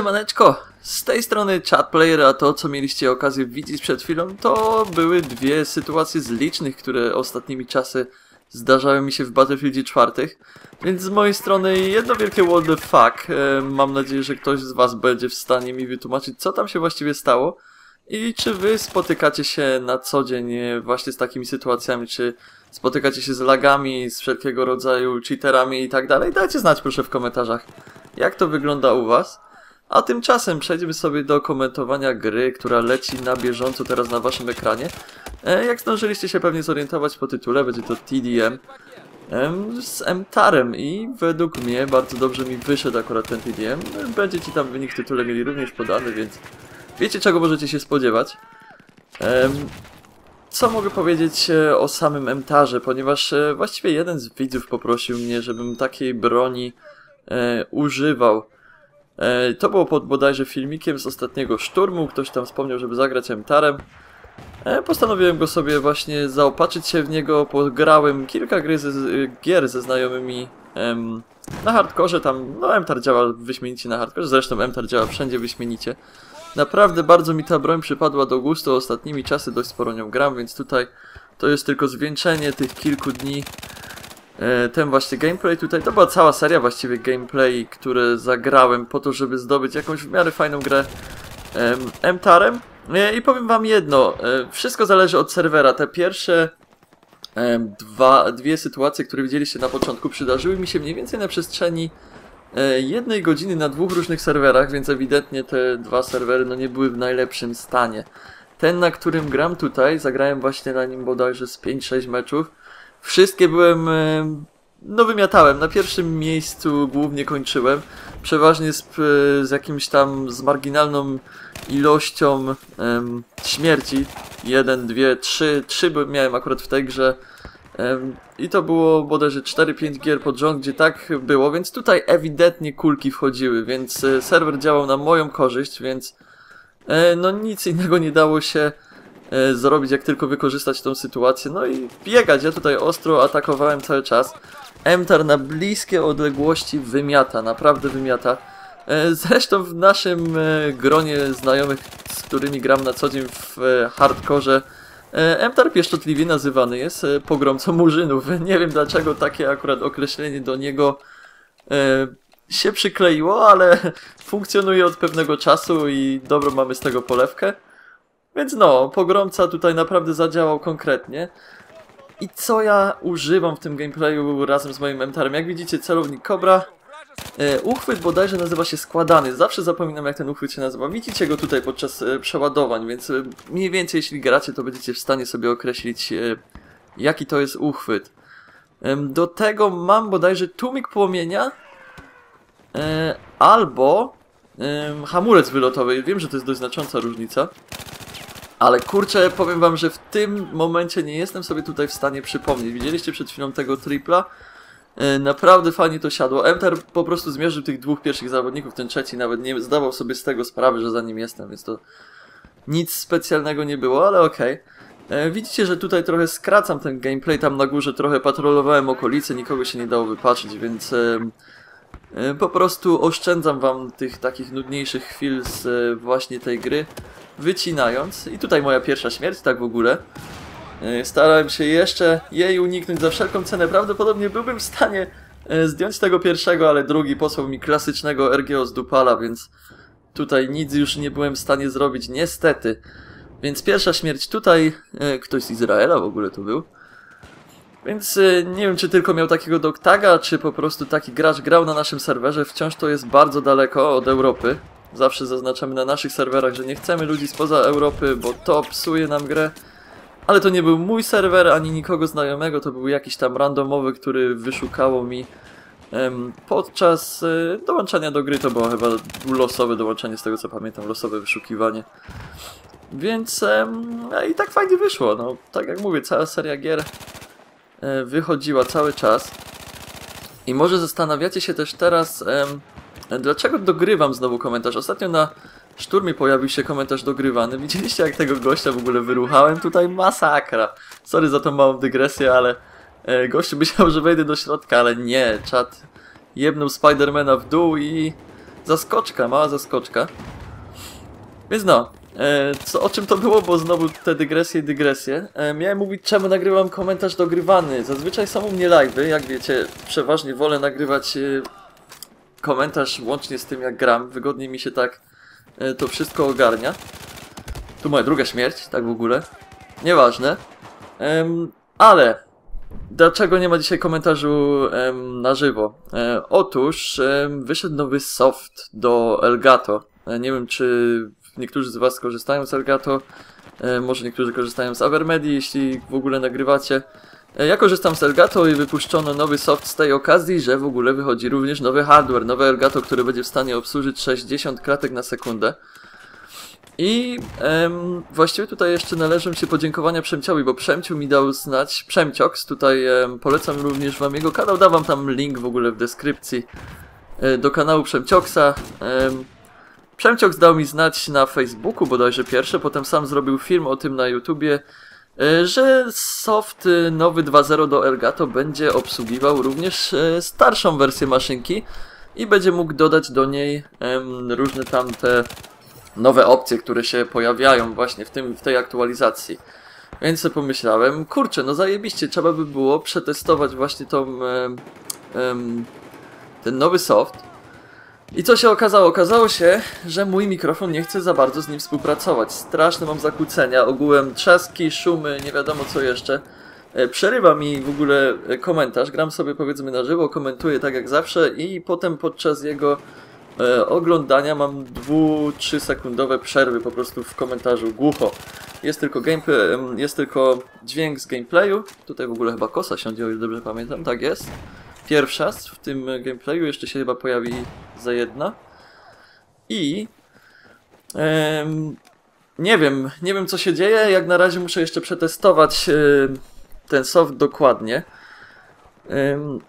Siemaneczko, z tej strony chatplayer, a to co mieliście okazję widzieć przed chwilą to były dwie sytuacje z licznych, które ostatnimi czasy zdarzały mi się w Battlefieldzie czwartych. Więc z mojej strony jedno wielkie what the fuck. E, mam nadzieję, że ktoś z was będzie w stanie mi wytłumaczyć co tam się właściwie stało. I czy wy spotykacie się na co dzień e, właśnie z takimi sytuacjami, czy spotykacie się z lagami, z wszelkiego rodzaju cheaterami i tak dalej? Dajcie znać proszę w komentarzach, jak to wygląda u was. A tymczasem przejdziemy sobie do komentowania gry, która leci na bieżąco teraz na waszym ekranie. E, jak zdążyliście się pewnie zorientować po tytule, będzie to TDM z MTARem i według mnie bardzo dobrze mi wyszedł akurat ten TDM. Będzie ci tam wynik w tytule mieli również podany, więc wiecie czego możecie się spodziewać. Co mogę powiedzieć e, o samym MTARze, ponieważ e, właściwie jeden z widzów poprosił mnie, żebym takiej broni używał. E, to było pod bodajże filmikiem z ostatniego szturmu, ktoś tam wspomniał, żeby zagrać MTARem. E, postanowiłem go sobie właśnie zaopatrzyć się w niego, pograłem kilka gry ze, gier ze znajomymi em, na hardkorze, tam. No MTAR działa wyśmienicie na hardkorze, zresztą MTAR działa wszędzie wyśmienicie. Naprawdę bardzo mi ta broń przypadła do gustu, ostatnimi czasy dość sporo nią gram, więc tutaj to jest tylko zwieńczenie tych kilku dni ten właśnie gameplay tutaj, to była cała seria właściwie gameplay, które zagrałem po to, żeby zdobyć jakąś w miarę fajną grę em, MTARem. E, I powiem wam jedno, e, wszystko zależy od serwera. Te pierwsze dwa, dwie sytuacje, które widzieliście na początku, przydarzyły mi się mniej więcej na przestrzeni e, jednej godziny na dwóch różnych serwerach, więc ewidentnie te dwa serwery no nie były w najlepszym stanie. Ten, na którym gram tutaj, zagrałem właśnie na nim bodajże z 5-6 meczów. Wszystkie byłem, em, no wymiatałem. Na pierwszym miejscu głównie kończyłem. Przeważnie z, p- z jakimś tam, z marginalną ilością em, śmierci. Jeden, dwie, trzy, trzy miałem akurat w tej grze. I to było bodajże 4-5 gier pod rząd, gdzie tak było, więc tutaj ewidentnie kulki wchodziły, więc e, serwer działał na moją korzyść, więc e, no nic innego nie dało się e, zrobić, jak tylko wykorzystać tą sytuację. No i biegać. Ja tutaj ostro atakowałem cały czas. Emtar na bliskie odległości wymiata, naprawdę wymiata. E, Zresztą w naszym e, gronie znajomych, z którymi gram na co dzień w e, hardkorze, e, Emtar pieszczotliwie nazywany jest e, pogromcą murzynów. Nie wiem dlaczego takie akurat określenie do niego e, się przykleiło, ale funkcjonuje od pewnego czasu i dobro mamy z tego polewkę. Więc no, pogromca tutaj naprawdę zadziałał konkretnie. I co ja używam w tym gameplayu razem z moim emtarem? Jak widzicie, celownik Cobra. E, uchwyt bodajże nazywa się składany. Zawsze zapominam jak ten uchwyt się nazywa. Widzicie go tutaj podczas e, przeładowań, więc e, mniej więcej jeśli gracie, to będziecie w stanie sobie określić e, jaki to jest uchwyt. Em, do tego mam bodajże tłumik płomienia e, albo em, hamulec wylotowy. Wiem, że to jest dość znacząca różnica. Ale kurczę, powiem wam, że w tym momencie nie jestem sobie tutaj w stanie przypomnieć. Widzieliście przed chwilą tego tripla? E, Naprawdę fajnie to siadło. Emter po prostu zmierzył tych dwóch pierwszych zawodników, ten trzeci nawet nie zdawał sobie z tego sprawy, że za nim jestem, więc to nic specjalnego nie było, ale okej. E, Widzicie, że tutaj trochę skracam ten gameplay, tam na górze trochę patrolowałem okolice, nikogo się nie dało wypatrzeć, więc e, po prostu oszczędzam wam tych takich nudniejszych chwil z właśnie tej gry, wycinając. I tutaj moja pierwsza śmierć, tak w ogóle. E, Starałem się jeszcze jej uniknąć za wszelką cenę. Prawdopodobnie byłbym w stanie e, zdjąć tego pierwszego, ale drugi posłał mi klasycznego RGO z Dupala, więc tutaj nic już nie byłem w stanie zrobić, niestety. Więc pierwsza śmierć tutaj, e, ktoś z Izraela w ogóle tu był. Więc nie wiem, czy tylko miał takiego doktaga, czy po prostu taki gracz grał na naszym serwerze. Wciąż to jest bardzo daleko od Europy. Zawsze zaznaczamy na naszych serwerach, że nie chcemy ludzi spoza Europy, bo to psuje nam grę. Ale to nie był mój serwer, ani nikogo znajomego, to był jakiś tam randomowy, który wyszukało mi em, podczas e, dołączania do gry. To było chyba losowe dołączenie, z tego co pamiętam, losowe wyszukiwanie. Więc em, no i tak fajnie wyszło. No, tak jak mówię, cała seria gier e, wychodziła cały czas. I może zastanawiacie się też teraz, em, dlaczego dogrywam znowu komentarz. Ostatnio na szturmie pojawił się komentarz dogrywany. Widzieliście jak tego gościa w ogóle wyruchałem? Tutaj masakra. Sorry za tą małą dygresję, ale e, gościu myślał, że wejdę do środka, ale nie. Czat jebnął Spidermana w dół i zaskoczka, mała zaskoczka. Więc no, e, co, o czym to było, bo znowu te dygresje i dygresje. E, miałem mówić, czemu nagrywam komentarz dogrywany. Zazwyczaj są u mnie live'y, jak wiecie, przeważnie wolę nagrywać e, komentarz łącznie z tym, jak gram. Wygodniej mi się tak e, to wszystko ogarnia. Tu moja druga śmierć, tak w ogóle. Nieważne. Em, ale dlaczego nie ma dzisiaj komentarzu em, na żywo? E, otóż em, wyszedł nowy soft do Elgato. E, nie wiem, czy niektórzy z Was korzystają z Elgato. Może niektórzy korzystają z Avermedi, jeśli w ogóle nagrywacie. E, Ja korzystam z Elgato i wypuszczono nowy soft z tej okazji, że w ogóle wychodzi również nowy hardware, nowe Elgato, które będzie w stanie obsłużyć 60 klatek na sekundę. I em, właściwie tutaj jeszcze należą się podziękowania Przemciowi, bo Przemciu mi dał znać, Przemcioks, tutaj em, polecam również wam jego kanał, dawam tam link w ogóle w deskrypcji e, do kanału Przemcioksa. Em, Przemcioks dał mi znać na Facebooku bodajże pierwsze, potem sam zrobił film o tym na YouTubie, że soft e, nowy 2.0 do Elgato będzie obsługiwał również e, starszą wersję maszynki i będzie mógł dodać do niej różne tamte nowe opcje, które się pojawiają właśnie w, tym, w tej aktualizacji. Więc sobie pomyślałem, kurczę, no zajebiście, trzeba by było przetestować właśnie tą, ten nowy soft. I co się okazało? Okazało się, że mój mikrofon nie chce za bardzo z nim współpracować. Straszne mam zakłócenia, ogółem trzaski, szumy, nie wiadomo co jeszcze. E, Przerywa mi w ogóle e, komentarz, gram sobie powiedzmy na żywo, komentuję tak jak zawsze i potem podczas jego e, oglądania mam 2-3 sekundowe przerwy po prostu w komentarzu głucho. Jest tylko gameplay, jest tylko dźwięk z gameplayu. Tutaj w ogóle chyba kosa siądzie, o ile dobrze pamiętam, tak jest. Pierwsza w tym gameplayu, jeszcze się chyba pojawi za jedna. I em, nie wiem, nie wiem co się dzieje, jak na razie muszę jeszcze przetestować e, ten soft dokładnie. Em,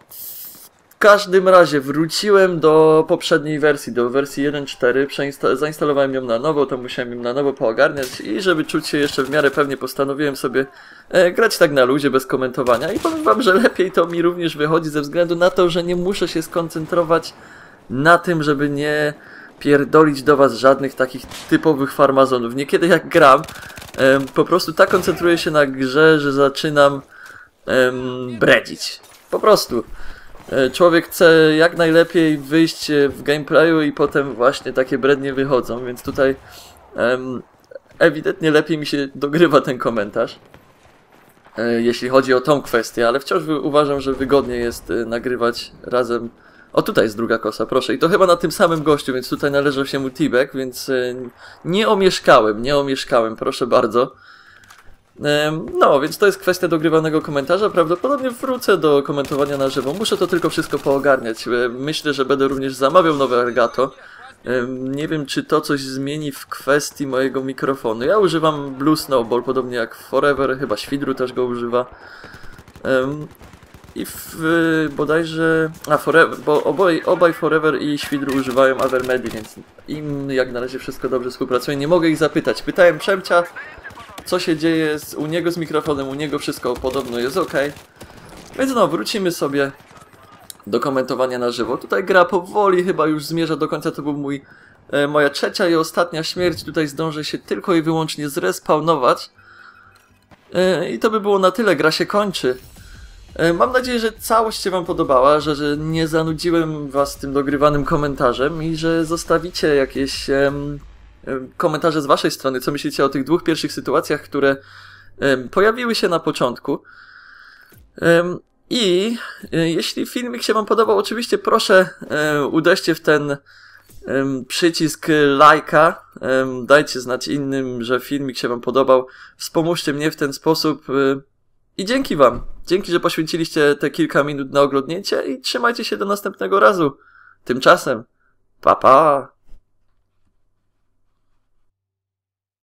każdym razie wróciłem do poprzedniej wersji, do wersji 1.4, przeinsta- zainstalowałem ją na nowo, to musiałem ją na nowo poogarniać i żeby czuć się jeszcze w miarę pewnie postanowiłem sobie e, grać tak na luzie, bez komentowania i powiem wam, że lepiej to mi również wychodzi ze względu na to, że nie muszę się skoncentrować na tym, żeby nie pierdolić do was żadnych takich typowych farmazonów. Niekiedy jak gram, em, po prostu tak koncentruję się na grze, że zaczynam em, bredzić. Po prostu. E, Człowiek chce jak najlepiej wyjść e, w gameplayu i potem właśnie takie brednie wychodzą, więc tutaj em, ewidentnie lepiej mi się dogrywa ten komentarz. e, Jeśli chodzi o tą kwestię, ale wciąż uważam, że wygodnie jest e, nagrywać razem. O, tutaj jest druga kosa, proszę. I to chyba na tym samym gościu, więc tutaj należał się mu Tibek, więc e, nie omieszkałem, nie omieszkałem, proszę bardzo. No, więc to jest kwestia dogrywanego komentarza. Prawdopodobnie wrócę do komentowania na żywo. Muszę to tylko wszystko poogarniać. Myślę, że będę również zamawiał nowe Elgato. Nie wiem, czy to coś zmieni w kwestii mojego mikrofonu. Ja używam Blue Snowball, podobnie jak Forever, chyba Świdru też go używa. I w, bodajże. A, Forever, bo oboj, obaj Forever i Świdru używają Avermedi, więc im jak na razie wszystko dobrze współpracuje. Nie mogę ich zapytać. Pytałem Przemcia, co się dzieje z, u niego z mikrofonem, u niego wszystko podobno jest ok. Więc no, wrócimy sobie do komentowania na żywo. Tutaj gra powoli chyba już zmierza do końca, to był mój, e, moja trzecia i ostatnia śmierć. Tutaj zdążę się tylko i wyłącznie zrespawnować. E, I to by było na tyle, gra się kończy. E, Mam nadzieję, że całość się Wam podobała, że, że nie zanudziłem Was tym dogrywanym komentarzem i że zostawicie jakieś komentarze z Waszej strony, co myślicie o tych dwóch pierwszych sytuacjach, które pojawiły się na początku. I e, jeśli filmik się Wam podobał, oczywiście proszę e, uderzcie w ten przycisk lajka, dajcie znać innym, że filmik się Wam podobał, wspomóżcie mnie w ten sposób. e, i dzięki Wam. Dzięki, że poświęciliście te kilka minut na oglądnięcie i trzymajcie się do następnego razu. Tymczasem, pa pa!